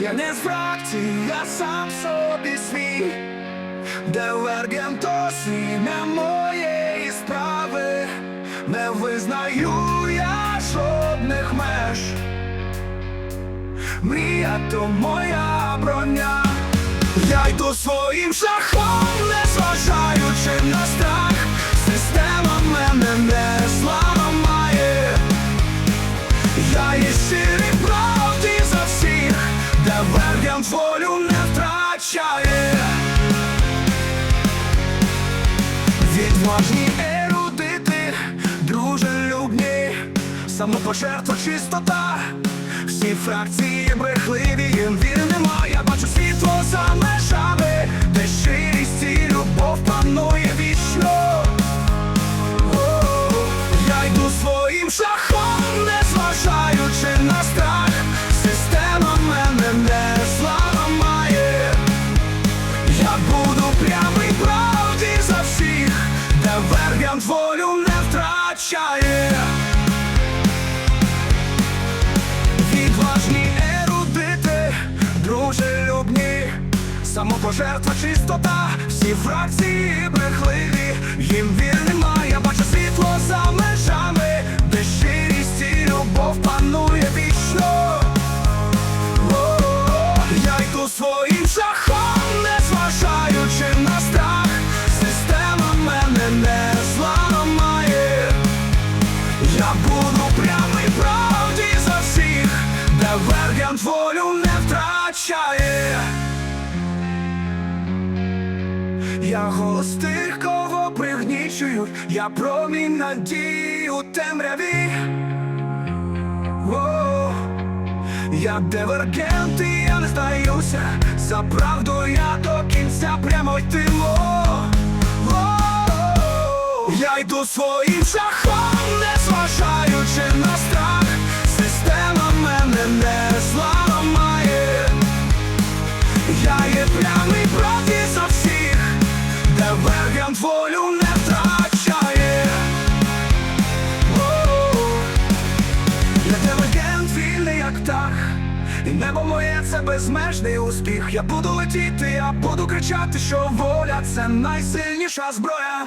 Я не з фракції, я сам собі свій, де верген то ім'я моєї справи, не визнаю я жодних меж. Мрія то моя броня. Я йду своїм шляхом, не зважаючи на страх. Волю не втрачає. Відважні ерудити, дружелюбні, самопожертва, чистота, всі фракції брехливі, їм віри нема. Я бачу світло волю не втрачає. Відважні ерудити, дружелюбні, самопожертва, чистота, всі фракції брехливі, їм вір нема, я бачу світло за межами, де щирість і любов панує вічно. О, Я йду своїм шляхом, де волю не втрачає. Я голос тих, кого пригнічують, я промінь надії у темряві. О, я дивергент і я не здаюся, за правду я до кінця прямо йтиму. О, Я йду своїм шляхом, птах І небо моє це безмежний успіх. Я буду летіти, я буду кричати, що воля це найсильніша зброя